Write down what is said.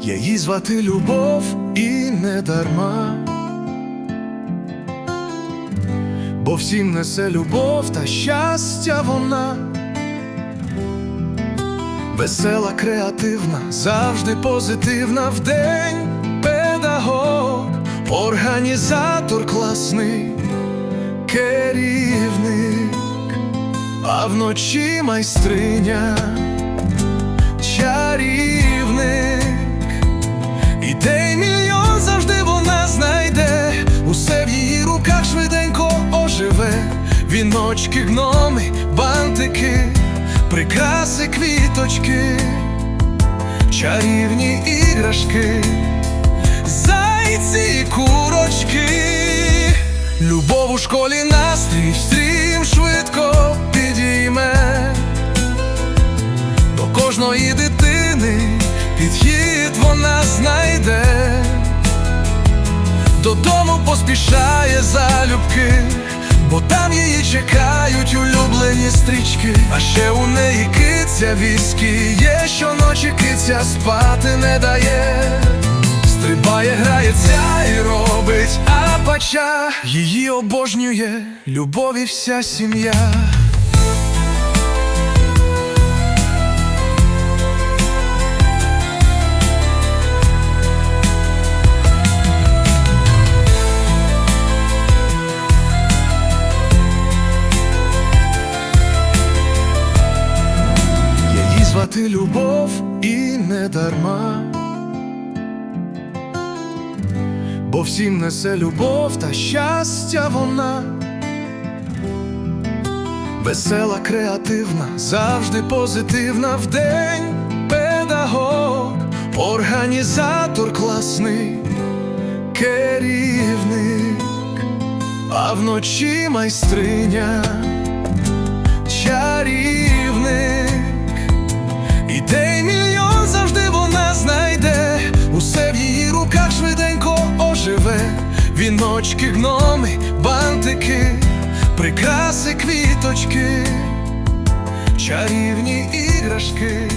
Її звати любов і не дарма. Бо всім несе любов та щастя вона. Весела, креативна, завжди позитивна вдень педагог, організатор класний, керівник, а вночі майстриня, віночки, гноми, бантики, прикраси, квіточки, чарівні іграшки, зайці, курочки, любов у школі настрій стрім швидко підійме. До кожної дитини підхід вона знайде, додому поспішає залюбки, улюблені стрічки. А ще у неї киця віскі є, щоночі киця спати не дає. Стрибає, грається і робить апача. Її обожнює любові вся сім'я. Звати любов і не дарма. Бо всім несе любов та щастя вона. Весела, креативна, завжди позитивна вдень педагог, організатор класний, керівник, а вночі майстриня віночки, гноми, бантики, прикраси, квіточки, чарівні іграшки,